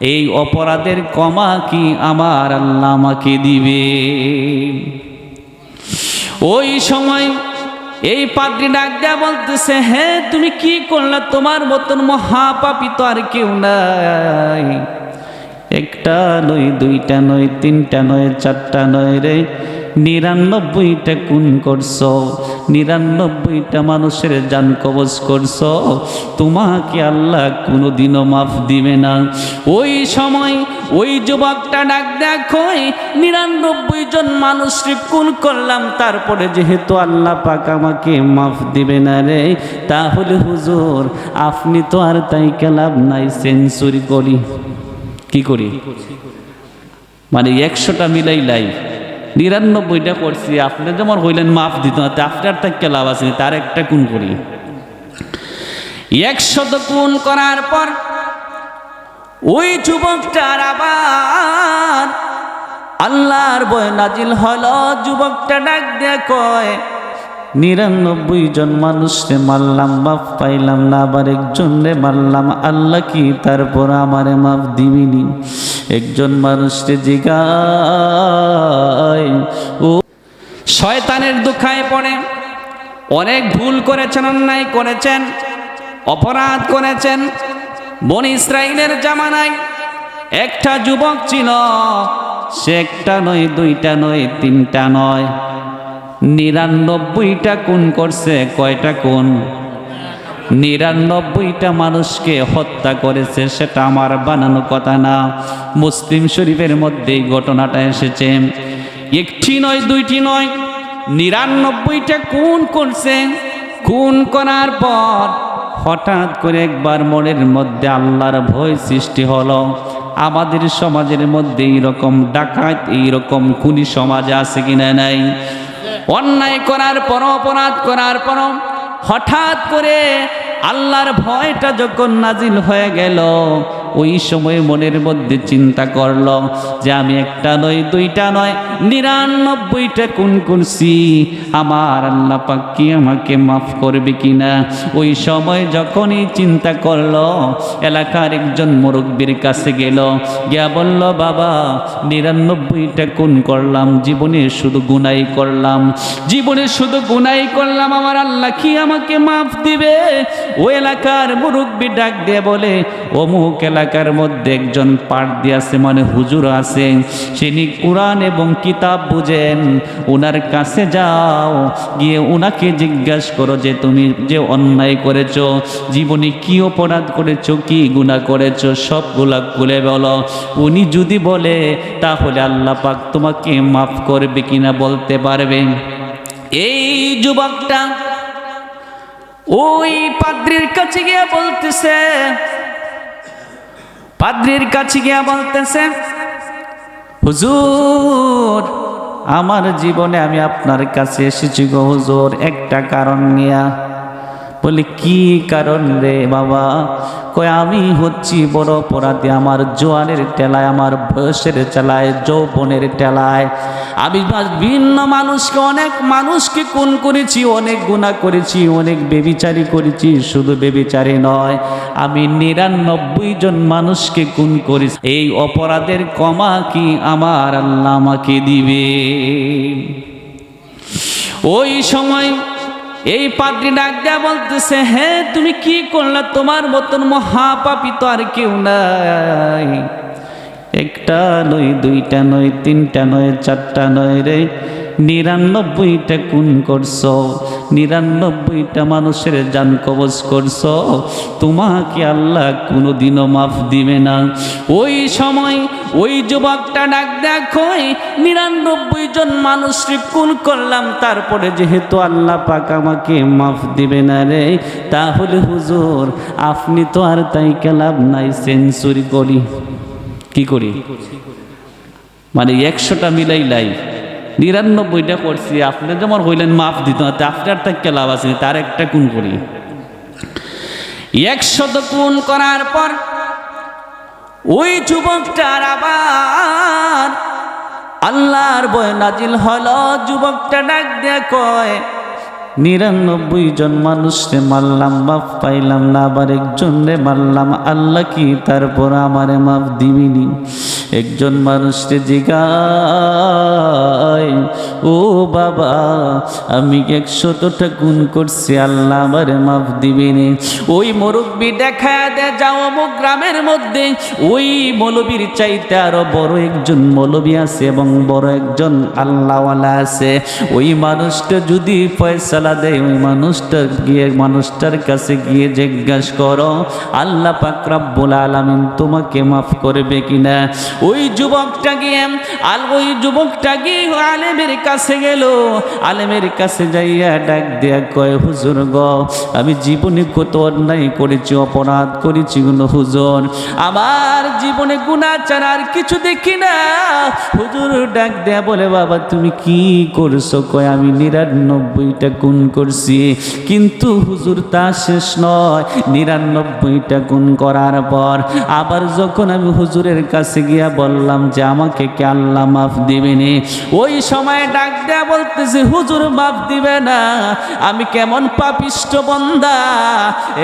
এই অপরাধের কমা কি আমার আল্লাহ আমাকে দিবে? ওই সময় এই পাদ্রী ডাক দেয়া বলতেছে হ্যাঁ তুমি কি করলে? তোমার মতন মহাপাপি তো আর কেউ নাই। একটা নয়, দুইটা নয়, তিনটা নয়, চারটা নয় রে নিরানব্বইটা খুন করছ, নিরানব্বইটা মানুষের যান কবজ করছ, তোমাকে আল্লাহ কোনোদিনও মাফ দিবে না। ওই সময় ওই যুবকটা ডাক দেখো নিরানব্বই জন মানুষকে খুন করলাম, তারপরে যেহেতু আল্লাহ পাক আমাকে মাফ দিবে না রে, তাহলে হুজুর, আপনি তো আর তাই লাভ নাই, সেঞ্চুরি করি। কি করি? মানে একশোটা মিলাই লাই। নিরানব্বইটা করছি। আপনি যেমন হইলেন মাফ দিত না আপনার তাকে লাভ আছে তার একটা কোন করি। একশত কোন করার পর ওই যুবকটার আবার আল্লাহর বয় নাজিল হল। যুবকটা ডাক দিয়ে কয়, নিরানব্বই জন মানুষরে মারলাম, মাফ পাইলাম না, আবার একজন রে মারলাম, আল্লাহ কি তারপর আমারে মাফ দিবিনি? একজন মানুষরে জিগায় শয়তানের দুঃখায় পড়ে। অনেক ভুল করেছেন, অন্যায় করেছেন, অপরাধ করেছেন। বন ইসরায়েলের জামানায় একটা যুবক ছিল, সে একটা নয়, দুইটা নয়, তিনটা নয়। নিরানব্বইটা কোন করছে, কয়টা কোন নিরানব্বইটা মানুষকে হত্যা করেছে, সেটা আমার বানানো কথা না। মুসলিম শরীফের মধ্যে ঘটনাটা এসেছে। একটি নয়, দুইটি নয়, নিরানব্বইটা কোন করছে। কোন করার পর হঠাৎ করে একবার মনের মধ্যে আল্লাহর ভয় সৃষ্টি হলো। আমাদের সমাজের মধ্যে এইরকম ডাকাত, এইরকম খুনি সমাজ আছে কিনা নাই? অন্যায় করার পর, অপরাধ করার পর হঠাৎ করে আল্লাহর ভয়টা যখন নাজিল হয়ে গেল ওই সময় মনের মধ্যে চিন্তা করল যে আমি একটা নয়, দুইটা নয়, নিরানব্বইটা কোন করছি। আমার আল্লাহ পাক কি আমাকে মাফ করবে কিনা? ওই সময় যখনই চিন্তা করল, এলাকার একজন মুরব্বীর কাছে গেল। গিয়া বলল, বাবা, নিরানব্বইটা কোন করলাম, জীবনে শুধু গুনাই করলাম। জীবনে শুধু গুনাই করলাম, আমার আল্লাহ কি আমাকে মাফ দিবে? ও এলাকার মুরব্বী ডাক দিয়ে বলে, অমুক এলাকার মধ্যে একজন পাঠ দিয়েছে মানে হুজুর আছে। তিনি কোরআন এবং কিতাব বুঝেন ওনার কাছে যাও, গিয়ে ওনাকে জিজ্ঞাসা করো যে তুমি যে অন্যায় করেছ, জীবনে কি অপরাধ করেছ, কি গুণা করেছ, সবগুলা খুলে বলো। উনি যদি বলে, তাহলে আল্লাহ পাক তোমাকে মাফ করবে কিনা বলতে পারবে। এই যুবকটা ওই পাদ্রির কাছে গিয়ে বলতেছে পাদ্রির কাছে গিয়া বলতেছে, হুজুর, আমার জীবনে আমি আপনার কাছে এসেছি গো হুজুর, একটা কারণ নিয়া। বলি, কি কারণ রে বাবা? কয়, আমি হচ্ছি বড় অপরাধী। আমার জোয়ানের টেলায় আমার বয়সের টেলায় যৌবনের টেলায় আমি ভিন্ন মানুষকে, অনেক মানুষকে খুন করেছি, অনেক গুণা করেছি, অনেক বেবিচারি করেছি। শুধু বেবিচারি নয়, আমি নিরানব্বই জন মানুষকে খুন করেছি। এই অপরাধের কমা কি আমার আল্লাহ আমাকে দিবে? ওই সময় এই পাত্রী ডাক দেয়া বলতেছে হ্যাঁ তুমি কি করলা? তোমার মতন মহাপাপি তো আর কেউ নাই। একটা নয়, দুইটা নয়, তিনটা নয়, চারটা নয় রে। নিরানব্বইটা খুন করছ, নিরানব্বইটা মানুষের যান কবজ করছ। তোমাকে আল্লাহ কোনোদিনও মাফ দিবে না। ওই সময় ওই যুবকটা ডাক দেখো নিরানব্বই জন মানুষ খুন করলাম, তারপরে যেহেতু আল্লাহ পাক আমাকে মাফ দিবে না রে, তাহলে হুজুর, আপনি তো আর তাই লাভ নাই, সেঞ্চুরি করি। কি করি? মানে একশোটা মিলাই লাই। নিরানব্বইটা করছি, আপনি যেমন হইলেন মাফ দিত না আপনার তাকে লাভ আছে তার একটা গুণ করি। একশত গুণ করার পর ওই যুবকটার আবার আল্লাহর বয় নাজিল হল। যুবকটা ডাক দিয়ে কয় নিরানব্বই জন মানুষরে মারলাম, মাফ পাইলাম না, আবার একজন রে মারলাম। আল্লাহ কি তারপর আমারে মাফ দিবিনি? একজন মানুষকে জিগায়, ও বাবা, আমি একশতটা গুণ করছি? আল্লাহ আমারে মাফ দিবিনি। ওই মুরব্বী দেখা দে, যাও অমুক গ্রামের মধ্যে। ওই মৌলবীর চাইতে আরও বড় একজন মৌলবী আছে এবং বড় একজন আল্লাহওয়ালা আছে। ওই মানুষটা যদি ফয়সালা দেয় ওই মানুষটা, গিয়ে মানুষটার কাছে গিয়ে জিজ্ঞাসা করো, আল্লাহ পাক রাব্বুল আলামিন তোমাকে মাফ করবে কিনা? ওই যুবকটা গিয়ে, আল ওই যুবকটা গিয়ে আলেমের কাছে গেল। আলেমের কাছে যাইয়া ডাক দেয়া কয়, হুজুর গ, আমি জীবনে কত অন্যায় করেছি, অপরাধ করেছি গুলো হুজুর? আমার জীবনে গুণা ছাড়া আর কিছু দেখি না। হুজুর ডাক দেয়া বলে, বাবা, তুমি কি করছ? কয়, আমি নিরানব্বইটা গুণ করছি। কিন্তু হুজুর তা শেষ নয়। নিরানব্বইটা গুণ করার পর আবার যখন আমি হুজুরের কাছে গিয়া বললাম যে আমাকে কে আল্লাহ মাফ দিবেনি, ওই সময় ডাক দেয়া বলতেছে, হুজুর মাফ দিবে না। আমি কেমন পাপিষ্ট বন্দা।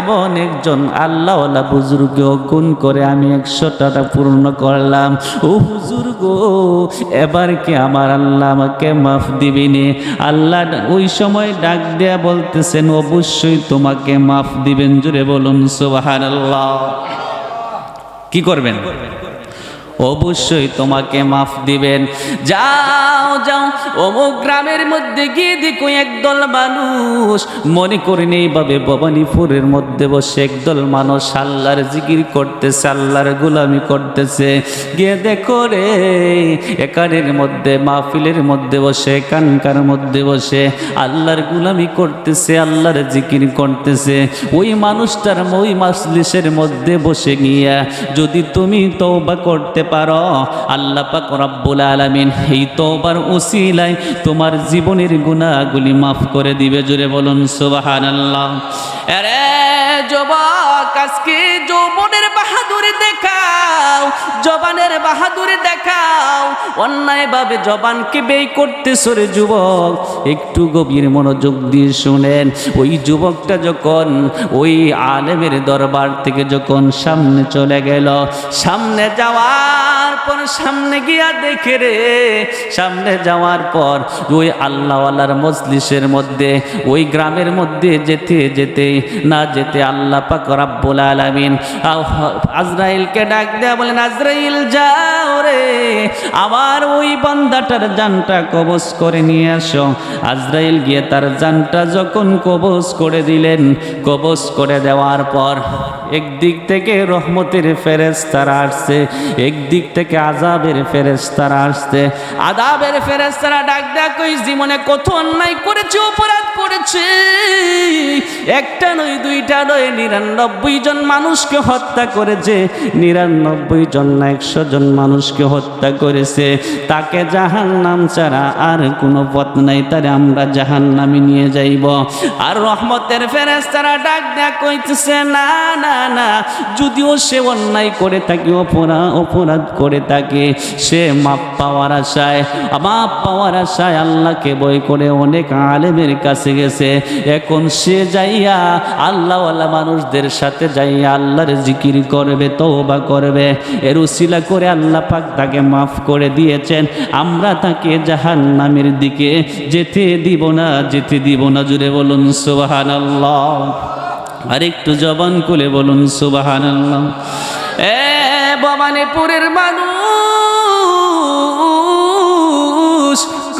এবং একজন আল্লাহওয়ালা বুজুর্গ গুণ করে আমি একশোটা পূর্ণ করলাম। ও হুজুর গো, এবার কি আমার আল্লাহ আমাকে মাফ দিবিনি? আল্লাহ ওই সময় ডাক দেয়া বলতেছেন অবশ্যই তোমাকে মাফ দিবেন। জুড়ে বলুন আল্লাহ কি করবেন? অবশ্যই তোমাকে মাফ দিবেন। যাও যাও, অমুক গ্রামের মধ্যে গিয়ে দেখো একদল মানুষ। মনে করেন এইভাবে ভবানীপুরের মধ্যে বসে একদল মানুষ আল্লাহর জিকির করতেছে, আল্লাহর গুলামি করতেছে। গিয়ে দেখো রে, একানের মধ্যে, মাহফিলের মধ্যে বসে কানকার মধ্যে বসে আল্লাহর গুলামি করতেছে, আল্লাহর জিকির করতেছে। ওই মানুষটার ওই মাজলিসের মধ্যে বসে গিয়া যদি তুমি তওবা করতে পারো। আল্লাহ পাক রব্বুল আলামিন এই তওবার উসিলায় তোমার জীবনের গুনাহগুলি মাফ করে দিবে। জুড়ে বলুন, সুবহানাল্লাহ। আরে যুবক আজকে যৌবনের বাহাদুরি দেখাও, জবানের বাহাদুরি দেখাও। অন্যায়ভাবে জবানকে বেই করতেছো রে যুবক, একটু গভীর মনোযোগ দিয়ে শুনেন। ওই যুবকটা যখন ওই আলেমের দরবার থেকে যখন সামনে চলে গেল, সামনে যাওয়ার পর সামনে গিয়া দেখে রে, সামনে যাওয়ার পর ওই আল্লাহওয়ালার মজলিসের মধ্যে, ওই গ্রামের মধ্যে যেতে যেতে না যেতে আল্লাহ পাক রাব্বুল আলামিন। আজরাইলকে ডাক দেয়া বলেন আজরাইল যাও। রে আবার ওই বান্দাটার জানটা কবজ করে নিয়ে আসো। আজরাইল গিয়ে তার জানটা যখন কবজ করে দিলেন, কবজ করে দেওয়ার পর একদিক থেকে রহমতের ফেরেশতারা আসছে, একদিক থেকে আজাবের ফেরেশতারা আসছে। আদাবের ফেরেশতারা ডাক দেয়া কই জীবনে কত অন্যায় করেছে, অপরাধ করেছে। একটা নয়, দুইটা নয়, নিরানব্বই জন মানুষকে হত্যা করেছে, নিরানব্বই জন না একশো জন মানুষকে হত্যা করেছে, তাকে জাহান নাম ছাড়া আর কোনো পথ নাই, তারে আমরা জাহান নামে নিয়ে যাইব। আর রহমতের ফেরেস্তারা ডাক দেয়া কইতেছে, না না না, যদিও সে অন্যায় করে থাকে অপরাধ অপরাধ করে থাকে, সে মাপ পাওয়ার আশায়, মাপ পাওয়ার আশায় আল্লাহকে বই করে অনেক আলেমের কাছে গেছে। এখন সে যাইয়া আল্লাহওয়ালা মানুষদের সাথে যাইয়া আল্লাহর জিকির করবে, তওবা করবে। এর উসিলা করে আল্লাহ পাক তাকে মাফ করে দিয়েছেন। আমরা তাকে জাহান নামের দিকে যেতে দিব না, যেতে দিব না। জুড়ে বলুন সুবাহান আল্লাহ আর একটু জবান খুলে বলুন সুবাহান আল্লাহ এ ভবানীপুরের মানুষ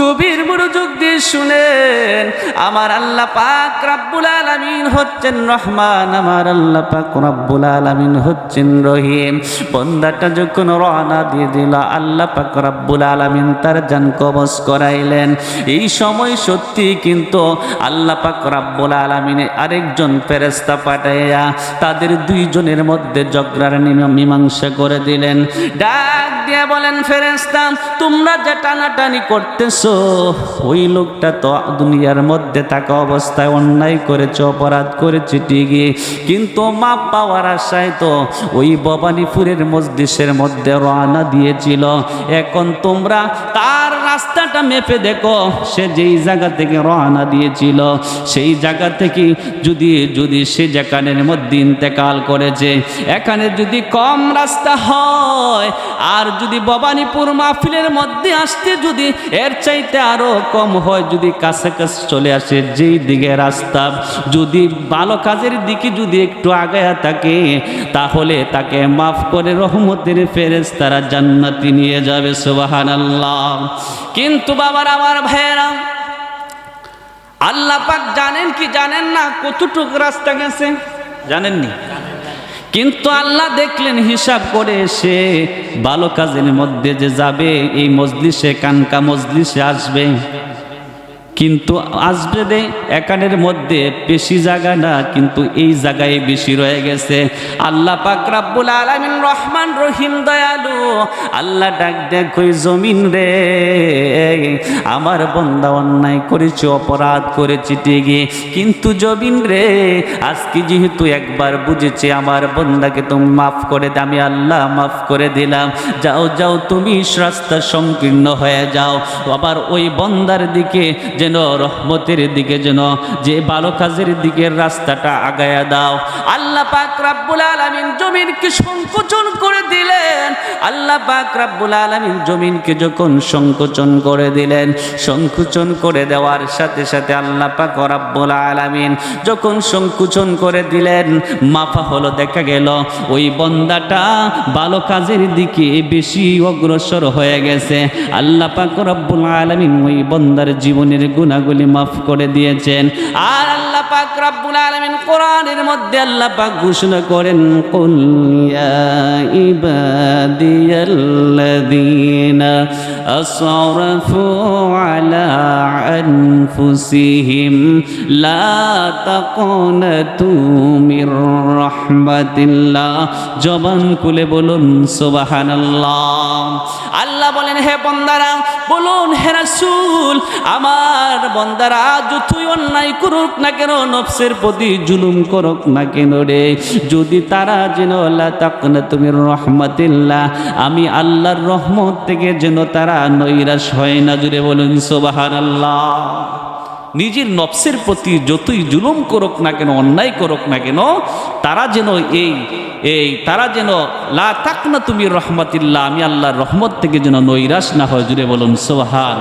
কবির মনোযোগ শুনেন, আমার আল্লাহ পাক রাব্বুল আলামিন হচ্ছেন রহমান, আমার আল্লাহ পাক রাব্বুল আলামিন হচ্ছেন রহিম। বন্দাটা যখন রওনা দিয়ে দিল, আল্লাহ পাক রাব্বুল আলামিন তার জান কবজ করাইলেন। এই সময় সত্যি কিন্তু আল্লাহ পাক রাব্বুল আলামিন আরেকজন ফেরেশতা পাঠাইয়া তাদের দুইজনের মধ্যে ঝগড়ার মীমাংসা করে দিলেন। ডাক দিয়ে বলেন, ফেরেশতা, তোমরা যে টানাটানি করতেছো, ওই লোকটা তো দুনিয়ার মধ্যে থাকা অবস্থায় অন্যায় করেছে, অপরাধ করেছে ঠিকই। কিন্তু মাপ পাওয়ার আশায় তো ওই ভবানীপুরের মসজিদের মধ্যে রওনা দিয়েছিল। এখন তোমরা তার রাস্তাটা মেপে দেখো, সে যেই জায়গা থেকে রওনা দিয়েছিল, সেই জায়গা থেকে যদি যদি সে যেখানের মধ্যে ইন্তেকাল করেছে, এখানে যদি কম রাস্তা হয়, আর যদি ভবানীপুর মাহফিলের মধ্যে আসতে যদি এর চাইতে আরও কম হয় যদি কাছাকাছি চলে আসে, যেই দিকে রাস্তা, যদি ভালো কাজের দিকে যদি একটু আগায়া থাকে, তাহলে তাকে মাফ করে রহমতের ফেরেস তারা জান্নাতি নিয়ে যাবে সুবাহান আল্লাহ কিন্তু বাবার আমার ভাইয়েরা, আল্লাহ পাক জানেন কি জানেন না, কতটুক রাস্তা গেছে? জানেননি? কিন্তু আল্লাহ দেখলেন, হিসাব করে সে ভালো কাজের মধ্যে যে যাবে, এই মজলিসে, কানকা মজলিসে আসবে। কিন্তু আসবে দে একানের মধ্যে বেশি জায়গা না, কিন্তু এই জায়গায় বেশি রয়ে গেছে। আল্লাহ পাক রাব্বুল আলামিন রহমান রহিম দয়ালু, আল্লাহ ডাক দেখ ওই জমিন রে। আমার বন্দা অন্যায় করেছে, অপরাধ করেছে ঠিকই, কিন্তু জমিন রে, আজকে যেহেতু একবার বুঝেছে আমার বন্দাকে তুমি মাফ করে দে, আমি আল্লাহ মাফ করে দিলাম। যাও যাও, তুমি রাস্তা সংকীর্ণ হয়ে যাও। আবার ওই বন্দার দিকে যেন রহমতের দিকে যেন যে ভালো কাজের দিকের রাস্তাটা আগায়া দাও। আল্লাহ পাক রাব্বুল আলামিন জমিনকে সংকোচন করে দিলেন। আল্লাহ পাক রাব্বুল আলামিন জমিনকে যখন সংকোচন করে দিলেন, সংকোচন করে দেওয়ার সাথে সাথে আল্লাহ পাক রাব্বুল আলামিন যখন সংকোচন করে দিলেন, মাফা হলো, দেখা গেল ওই বন্দাটা ভালো কাজের দিকে বেশি অগ্রসর হয়ে গেছে। আল্লাহ পাক রব্বুল আলামিন ওই বন্দার জীবনের গুণাগুলি মাফ করে দিয়েছেন। আর আল্লাহ পাক রব্বুল আলামিন কোরআনের মধ্যে আল্লাহ পাক ঘোষণা করেন, কুল ইয়া ইবাদিয়াল্লাযীনা আসরাফু আলা আনফুসিহিম লা তাকুনাতু মির রাহমাতিল্লাহ জবান খুলে বলুন, সুবহানাল্লাহ। আল্লাহ বলেন, হে বন্দারা, বলুন, হে রাসূল, আমার বন্দারা, যতই অন্যায় করুক না কেন, নফসের প্রতি জুলুম করুক না কেন রে? যদি তারা যেন আল্লাহ তাকনা তুমি রহমতিল্লাহ, আমি আল্লাহর রহমত থেকে যেন তারা নৈরাশ হয় না, জুড়ে বলুন আল্লাহ নিজের নফসের প্রতি যতই জুলুম করুক না কেন, অন্যায় করুক না কেন, তারা যেন এই এই, তারা যেন, লা তাক না তুমি রহমতিল্লাহ, আমি আল্লাহর রহমত থেকে যেন নৈরাশ না হয়, জুড়ে বলুন সোহান